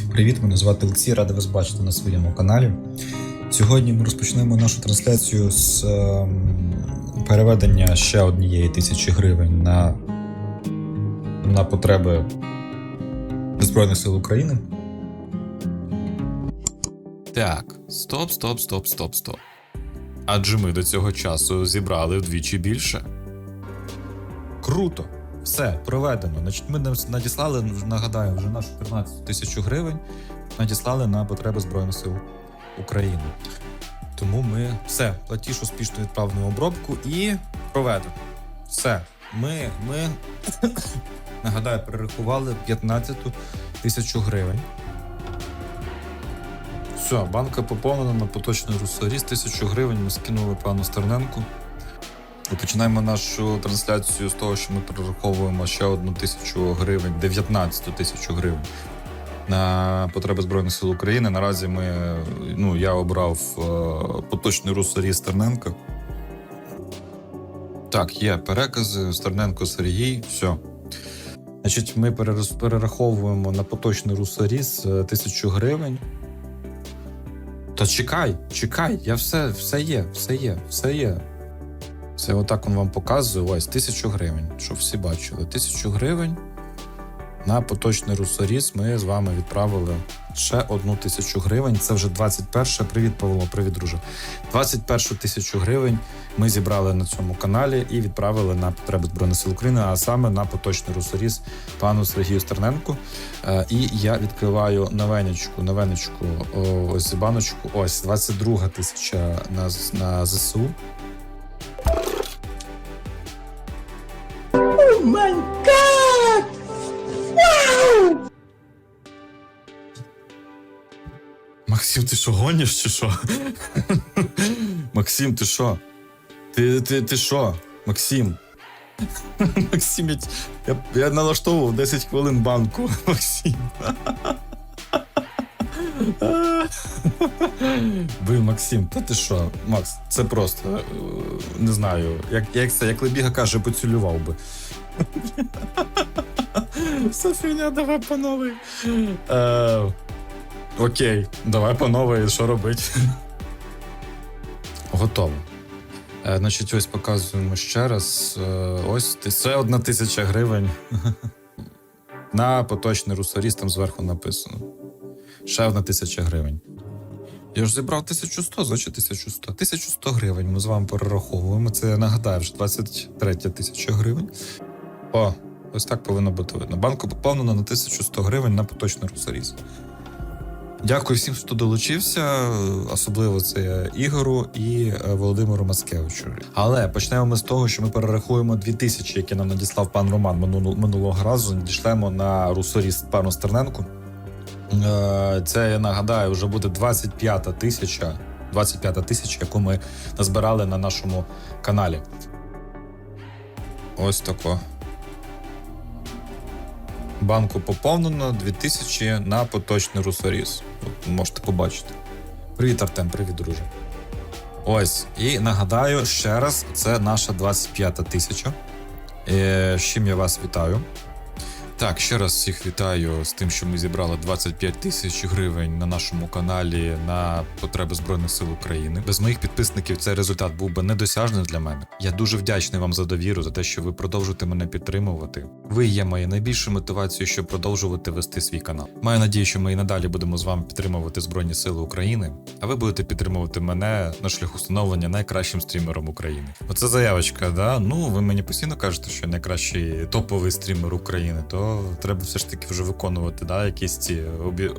Всім привіт! Мене звати Олексій, радий вас бачити на своєму каналі. Сьогодні ми розпочнемо нашу трансляцію з ем, переведення ще однієї тисячі гривень на, на потреби Збройних сил України. Так, стоп, стоп, стоп, стоп, стоп. Адже ми до цього часу зібрали вдвічі більше. Круто! Все, проведено. Значить, ми надіслали, нагадаю, вже нашу 15 тисячу гривень надіслали на потреби Збройних сил України. Тому ми все, платіж успішно відправлено в обробку і проведено. Все. Ми, ми нагадаю, перерахували 15 тисячу гривень. Все, банка поповнена на поточний русоріз. Тисячу гривень ми скинули пану Стерненку. І починаємо нашу трансляцію з того, що ми перераховуємо ще одну тисячу гривень, 19 тисячу гривень на потреби Збройних сил України. Наразі ми, ну, я обрав е, поточний русоріз Стерненка. Так, є перекази, Стерненко Сергій, все. Значить, ми перераховуємо на поточний русоріз е, тисячу гривень. Та чекай, чекай, я все, все є, все є, все є. Це отак он вам показує. Ось тисячу гривень, щоб всі бачили. Тисячу гривень на поточний русоріз ми з вами відправили ще одну тисячу гривень. Це вже 21. Привіт, Павло, привіт, друже. 21 тисячу гривень ми зібрали на цьому каналі і відправили на потреби Збройних сил України, а саме на поточний русоріз пану Сергію Стерненку. Е, І я відкриваю новенечку, новенечку, ось баночку. Ось 22 тисяча на, на ЗСУ. Максим, ти що гониш чи що? Максим, ти що? Ти, ти, ти що? Максим? Максим, я, я, налаштовував 10 хвилин банку. Максим. Ви, Максим, та ти що? Макс, це просто е, не знаю. Як, як це, як Лебіга каже, поцілював би. Все фігня, давай по новій. Е, Окей, давай по новій, що робити? Готово. Е, значить, ось показуємо ще раз. Е, ось це одна тисяча гривень. На поточний русоріз там зверху написано. Ще одна тисяча гривень. Я ж зібрав 1100, значить 1100. 1100 гривень ми з вами перераховуємо. Це нагадаю, вже 23 тисяча гривень. О, ось так повинно бути видно. Банку поповнено на 1100 гривень на поточний русоріз. Дякую всім, хто долучився, особливо це Ігору і е, Володимиру Маскевичу. Але почнемо ми з того, що ми перерахуємо 2000, які нам надіслав пан Роман минулого разу. Надішлемо на русоріст пану Стерненку. Е, Це я нагадаю, вже буде 25 тисяча. 25 тисяча, яку ми назбирали на нашому каналі. Ось тако. Банку поповнено 2000 на поточний русоріз. Можете побачити. Привіт, Артем, привіт, друже. Ось. І нагадаю ще раз, це наша 25 тисяча. Е, З чим я вас вітаю. Так, ще раз всіх вітаю з тим, що ми зібрали 25 тисяч гривень на нашому каналі на потреби Збройних сил України. Без моїх підписників цей результат був би недосяжний для мене. Я дуже вдячний вам за довіру, за те, що ви продовжуєте мене підтримувати. Ви є моєю найбільшою мотивацією, щоб продовжувати вести свій канал. Маю надію, що ми і надалі будемо з вами підтримувати Збройні Сили України, а ви будете підтримувати мене на шляху становлення найкращим стрімером України. Оце заявочка, да? Ну ви мені постійно кажете, що найкращий топовий стрімер України, то треба все ж таки вже виконувати да, якісь ці обі...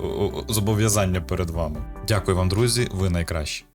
зобов'язання перед вами. Дякую вам, друзі, ви найкращі.